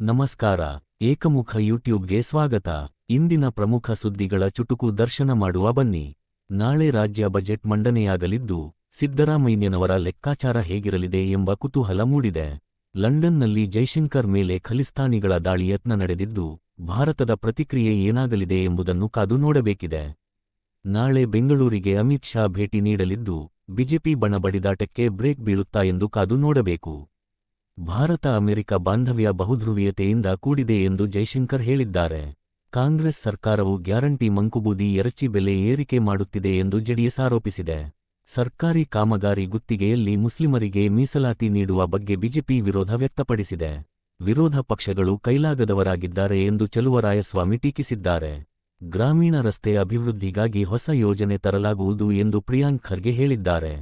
ನಮಸ್ಕಾರ, ಏಕಮುಖ ಯೂಟ್ಯೂಬ್ಗೆ ಸ್ವಾಗತ. ಇಂದಿನ ಪ್ರಮುಖ ಸುದ್ದಿಗಳ ಚುಟುಕು ದರ್ಶನ ಮಾಡುವ ಬನ್ನಿ. ನಾಳೆ ರಾಜ್ಯ ಬಜೆಟ್ ಮಂಡನೆಯಾಗಲಿದ್ದು, ಸಿದ್ದರಾಮಯ್ಯನವರ ಲೆಕ್ಕಾಚಾರ ಹೇಗಿರಲಿದೆ ಎಂಬ ಕುತೂಹಲ ಮೂಡಿದೆ. ಲಂಡನ್ನಲ್ಲಿ ಜೈಶಂಕರ್ ಮೇಲೆ ಖಲಿಸ್ತಾನಿಗಳ ದಾಳಿ ಯತ್ನ ನಡೆದಿದ್ದು, ಭಾರತದ ಪ್ರತಿಕ್ರಿಯೆ ಏನಾಗಲಿದೆ ಎಂಬುದನ್ನು ಕಾದು ನೋಡಬೇಕಿದೆ. ನಾಳೆ ಬೆಂಗಳೂರಿಗೆ ಅಮಿತ್ ಶಾ ಭೇಟಿ ನೀಡಲಿದ್ದು, ಬಿಜೆಪಿ ಬಣ ಬಡಿದಾಟಕ್ಕೆ ಬ್ರೇಕ್ ಬೀಳುತ್ತಾ ಎಂದು ಕಾದು ನೋಡಬೇಕು. ಭಾರತ ಅಮೆರಿಕ ಬಾಂಧವ್ಯ ಬಹುಧ್ರುವೀಯತೆಯಿಂದ ಕೂಡಿದೆ ಎಂದು ಜೈಶಂಕರ್ ಹೇಳಿದ್ದಾರೆ. ಕಾಂಗ್ರೆಸ್ ಸರ್ಕಾರವು ಗ್ಯಾರಂಟಿ ಮಂಕುಬೂದಿ ಎರಚಿ ಬೆಲೆ ಏರಿಕೆ ಮಾಡುತ್ತಿದೆ ಎಂದು ಜೆಡಿಎಸ್ ಆರೋಪಿಸಿದೆ. ಸರ್ಕಾರಿ ಕಾಮಗಾರಿ ಗುತ್ತಿಗೆಯಲ್ಲಿ ಮುಸ್ಲಿಮರಿಗೆ ಮೀಸಲಾತಿ ನೀಡುವ ಬಗ್ಗೆ ಬಿಜೆಪಿ ವಿರೋಧ ವ್ಯಕ್ತಪಡಿಸಿದೆ. ವಿರೋಧ ಪಕ್ಷಗಳು ಕೈಲಾಗದವರಾಗಿದ್ದಾರೆ ಎಂದು ಚಲುವರಾಯಸ್ವಾಮಿ ಟೀಕಿಸಿದ್ದಾರೆ. ಗ್ರಾಮೀಣ ರಸ್ತೆ ಅಭಿವೃದ್ಧಿಗಾಗಿ ಹೊಸ ಯೋಜನೆ ತರಲಾಗುವುದು ಎಂದು ಪ್ರಿಯಾಂಕ್ ಖರ್ಗೆ ಹೇಳಿದ್ದಾರೆ.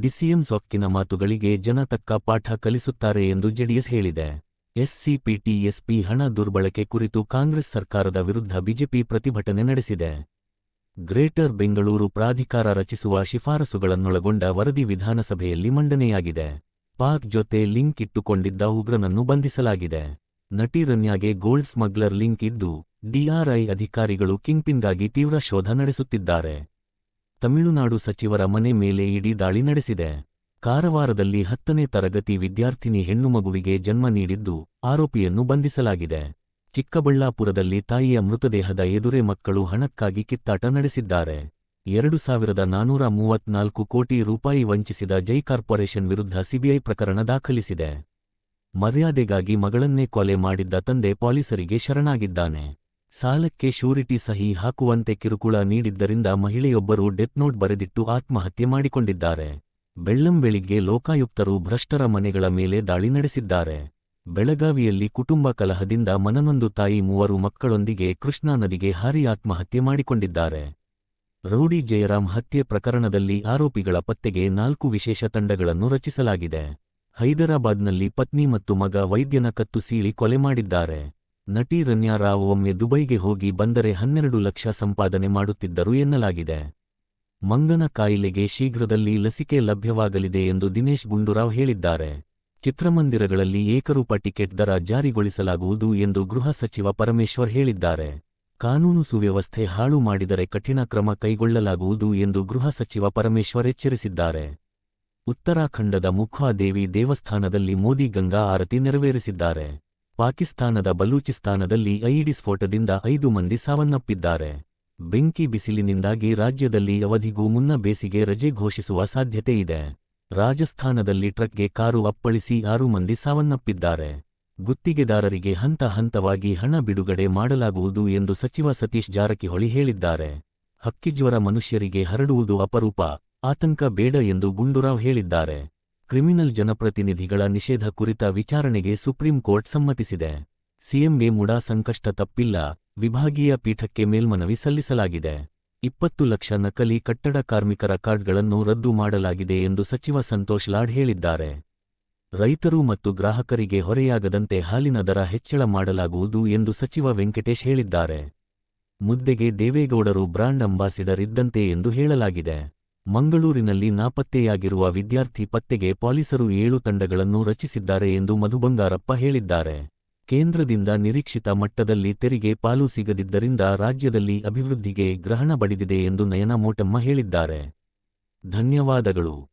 ಡಿಸಿಎಂ ಸೊಕ್ಕಿನ ಮಾತುಗಳಿಗೆ ಜನ ತಕ್ಕ ಪಾಠ ಕಲಿಸುತ್ತಾರೆ ಎಂದು ಜೆಡಿಎಸ್ ಹೇಳಿದೆ. ಎಸ್ಸಿಪಿಟಿಎಸ್ಪಿ ಹಣ ದುರ್ಬಳಕೆ ಕುರಿತು ಕಾಂಗ್ರೆಸ್ ಸರ್ಕಾರದ ವಿರುದ್ಧ ಬಿಜೆಪಿ ಪ್ರತಿಭಟನೆ ನಡೆಸಿದೆ. ಗ್ರೇಟರ್ ಬೆಂಗಳೂರು ಪ್ರಾಧಿಕಾರ ರಚಿಸುವ ಶಿಫಾರಸುಗಳನ್ನೊಳಗೊಂಡ ವರದಿ ವಿಧಾನಸಭೆಯಲ್ಲಿ ಮಂಡನೆಯಾಗಿದೆ. ಪಾಕ್ ಜೊತೆ ಲಿಂಕ್ ಇಟ್ಟುಕೊಂಡಿದ್ದ ಉಗ್ರನನ್ನು ಬಂಧಿಸಲಾಗಿದೆ. ನಟಿ ರನ್ಯಾಗೆ ಗೋಲ್ಡ್ ಸ್ಮಗ್ಲರ್ ಲಿಂಕ್ ಇದ್ದು ಡಿಆರ್ಐ ಅಧಿಕಾರಿಗಳು ಕಿಂಗ್ಪಿನ್ಗಾಗಿ ತೀವ್ರ ಶೋಧ ನಡೆಸುತ್ತಿದ್ದಾರೆ. ತಮಿಳುನಾಡು ಸಚಿವರ ಮನೆ ಮೇಲೆ ಇಡೀ ದಾಳಿ ನಡೆಸಿದೆ. ಕಾರವಾರದಲ್ಲಿ ಹತ್ತನೇ ತರಗತಿ ವಿದ್ಯಾರ್ಥಿನಿ ಹೆಣ್ಣುಮಗುವಿಗೆ ಜನ್ಮ ನೀಡಿದ್ದು ಆರೋಪಿಯನ್ನು ಬಂಧಿಸಲಾಗಿದೆ. ಚಿಕ್ಕಬಳ್ಳಾಪುರದಲ್ಲಿ ತಾಯಿಯ ಮೃತದೇಹದ ಎದುರೇ ಮಕ್ಕಳು ಹಣಕ್ಕಾಗಿ ಕಿತ್ತಾಟ ನಡೆಸಿದ್ದಾರೆ. ಎರಡು ಸಾವಿರದ ನಾನೂರ ಮೂವತ್ನಾಲ್ಕು ಕೋಟಿ ರೂಪಾಯಿ ವಂಚಿಸಿದ ಜೈ ಕಾರ್ಪೊರೇಷನ್ ವಿರುದ್ಧ ಸಿಬಿಐ ಪ್ರಕರಣ ದಾಖಲಿಸಿದೆ. ಮರ್ಯಾದೆಗಾಗಿ ಮಗಳನ್ನೇ ಕೊಲೆ ಮಾಡಿದ್ದ ತಂದೆ ಪೊಲೀಸರಿಗೆ ಶರಣಾಗಿದ್ದಾನೆ. ಸಾಲಕ್ಕೆ ಶೂರಿಟಿ ಸಹಿ ಹಾಕುವಂತೆ ಕಿರುಕುಳ ನೀಡಿದ್ದರಿಂದ ಮಹಿಳೆಯೊಬ್ಬರು ಡೆತ್ನೋಟ್ ಬರೆದಿಟ್ಟು ಆತ್ಮಹತ್ಯೆ ಮಾಡಿಕೊಂಡಿದ್ದಾರೆ. ಬೆಳ್ಳಂಬೆಳಿಗ್ಗೆ ಲೋಕಾಯುಕ್ತರು ಭ್ರಷ್ಟರ ಮನೆಗಳ ಮೇಲೆ ದಾಳಿ ನಡೆಸಿದ್ದಾರೆ. ಬೆಳಗಾವಿಯಲ್ಲಿ ಕುಟುಂಬ ಕಲಹದಿಂದ ಮನನೊಂದು ತಾಯಿ ಮೂವರು ಮಕ್ಕಳೊಂದಿಗೆ ಕೃಷ್ಣಾ ನದಿಗೆ ಹಾರಿ ಆತ್ಮಹತ್ಯೆ ಮಾಡಿಕೊಂಡಿದ್ದಾರೆ. ರೌಡಿ ಜಯರಾಮ್ ಹತ್ಯೆ ಪ್ರಕರಣದಲ್ಲಿ ಆರೋಪಿಗಳ ಪತ್ತೆಗೆ ನಾಲ್ಕು ವಿಶೇಷ ತಂಡಗಳನ್ನು ರಚಿಸಲಾಗಿದೆ. ಹೈದರಾಬಾದ್ನಲ್ಲಿ ಪತ್ನಿ ಮತ್ತು ಮಗ ವೈದ್ಯನ ಕತ್ತು ಸೀಳಿ ಕೊಲೆ ಮಾಡಿದ್ದಾರೆ. ನಟಿ ರನ್ಯಾ ರಾವ್ ಒಮ್ಮೆ ದುಬೈಗೆ ಹೋಗಿ ಬಂದರೆ ಹನ್ನೆರಡು ಲಕ್ಷ ಸಂಪಾದನೆ ಮಾಡುತ್ತಿದ್ದರು ಎನ್ನಲಾಗಿದೆ. ಮಂಗನ ಕಾಯಿಲೆಗೆ ಶೀಘ್ರದಲ್ಲಿ ಲಸಿಕೆ ಲಭ್ಯವಾಗಲಿದೆ ಎಂದು ದಿನೇಶ್ ಗುಂಡೂರಾವ್ ಹೇಳಿದ್ದಾರೆ. ಚಿತ್ರಮಂದಿರಗಳಲ್ಲಿ ಏಕರೂಪ ಟಿಕೆಟ್ ದರ ಜಾರಿಗೊಳಿಸಲಾಗುವುದು ಎಂದು ಗೃಹ ಸಚಿವ ಪರಮೇಶ್ವರ್ ಹೇಳಿದ್ದಾರೆ. ಕಾನೂನು ಸುವ್ಯವಸ್ಥೆ ಹಾಳು ಮಾಡಿದರೆ ಕಠಿಣ ಕ್ರಮ ಕೈಗೊಳ್ಳಲಾಗುವುದು ಎಂದು ಗೃಹ ಸಚಿವ ಪರಮೇಶ್ವರ್ ಎಚ್ಚರಿಸಿದ್ದಾರೆ. ಉತ್ತರಾಖಂಡದ ಮುಖ್ವಾದೇವಿ ದೇವಸ್ಥಾನದಲ್ಲಿ ಮೋದಿ ಗಂಗಾ ಆರತಿ ನೆರವೇರಿಸಿದ್ದಾರೆ. ಪಾಕಿಸ್ತಾನದ ಬಲೂಚಿಸ್ತಾನದಲ್ಲಿ ಐಇಡಿ ಸ್ಫೋಟದಿಂದ ಐದು ಮಂದಿ ಸಾವನ್ನಪ್ಪಿದ್ದಾರೆ. ಬೆಂಕಿ ಬಿಸಿಲಿನಿಂದಾಗಿ ರಾಜ್ಯದಲ್ಲಿ ಅವಧಿಗೂ ಮುನ್ನ ಬೇಸಿಗೆ ರಜೆ ಘೋಷಿಸುವ ಸಾಧ್ಯತೆ ಇದೆ. ರಾಜಸ್ಥಾನದಲ್ಲಿ ಟ್ರಕ್ಗೆ ಕಾರು ಅಪ್ಪಳಿಸಿ ಆರು ಮಂದಿ ಸಾವನ್ನಪ್ಪಿದ್ದಾರೆ. ಗುತ್ತಿಗೆದಾರರಿಗೆ ಹಂತ ಹಂತವಾಗಿ ಹಣ ಬಿಡುಗಡೆ ಮಾಡಲಾಗುವುದು ಎಂದು ಸಚಿವ ಸತೀಶ್ ಜಾರಕಿಹೊಳಿ ಹೇಳಿದ್ದಾರೆ. ಹಕ್ಕಿಜ್ವರ ಮನುಷ್ಯರಿಗೆ ಹರಡುವುದು ಅಪರೂಪ, ಆತಂಕ ಬೇಡ ಎಂದು ಗುಂಡೂರಾವ್ ಹೇಳಿದ್ದಾರೆ. ಕ್ರಿಮಿನಲ್ ಜನಪ್ರತಿನಿಧಿಗಳ ನಿಷೇಧ ಕುರಿತ ವಿಚಾರಣೆಗೆ ಸುಪ್ರೀಂ ಕೋರ್ಟ್ ಸಮ್ಮತಿಸಿದೆ. ಸಿಎಂಗೆ ಮುಡಾ ಸಂಕಷ್ಟ ತಪ್ಪಿಲ್ಲ, ವಿಭಾಗೀಯ ಪೀಠಕ್ಕೆ ಮೇಲ್ಮನವಿ ಸಲ್ಲಿಸಲಾಗಿದೆ. ಇಪ್ಪತ್ತು ಲಕ್ಷ ನಕಲಿ ಕಟ್ಟಡ ಕಾರ್ಮಿಕರ ಕಾರ್ಡ್ಗಳನ್ನು ರದ್ದು ಮಾಡಲಾಗಿದೆ ಎಂದು ಸಚಿವ ಸಂತೋಷ್ ಲಾಡ್ ಹೇಳಿದ್ದಾರೆ. ರೈತರು ಮತ್ತು ಗ್ರಾಹಕರಿಗೆ ಹೊರೆಯಾಗದಂತೆ ಹಾಲಿನ ದರ ಹೆಚ್ಚಳ ಮಾಡಲಾಗುವುದು ಎಂದು ಸಚಿವ ವೆಂಕಟೇಶ್ ಹೇಳಿದ್ದಾರೆ. ಮುದ್ದೆಗೆ ದೇವೇಗೌಡರು ಬ್ರಾಂಡ್ ಅಂಬಾಸಿಡರ್ ಇದ್ದಂತೆ ಎಂದು ಹೇಳಲಾಗಿದೆ. ಮಂಗಳೂರಿನಲ್ಲಿ ನಾಪತ್ತೆಯಾಗಿರುವ ವಿದ್ಯಾರ್ಥಿ ಪತ್ತೆಗೆ ಪೊಲೀಸರು ಏಳು ತಂಡಗಳನ್ನು ರಚಿಸಿದ್ದಾರೆ ಎಂದು ಮಧು ಬಂಗಾರಪ್ಪ ಹೇಳಿದ್ದಾರೆ. ಕೇಂದ್ರದಿಂದ ನಿರೀಕ್ಷಿತ ಮಟ್ಟದಲ್ಲಿ ತೆರಿಗೆ ಪಾಲು ಸಿಗದಿದ್ದರಿಂದ ರಾಜ್ಯದಲ್ಲಿ ಅಭಿವೃದ್ಧಿಗೆ ಗ್ರಹಣ ಬಡಿದಿದೆ ಎಂದು ನಯನ ಮೋಟಮ್ಮ ಹೇಳಿದ್ದಾರೆ. ಧನ್ಯವಾದಗಳು.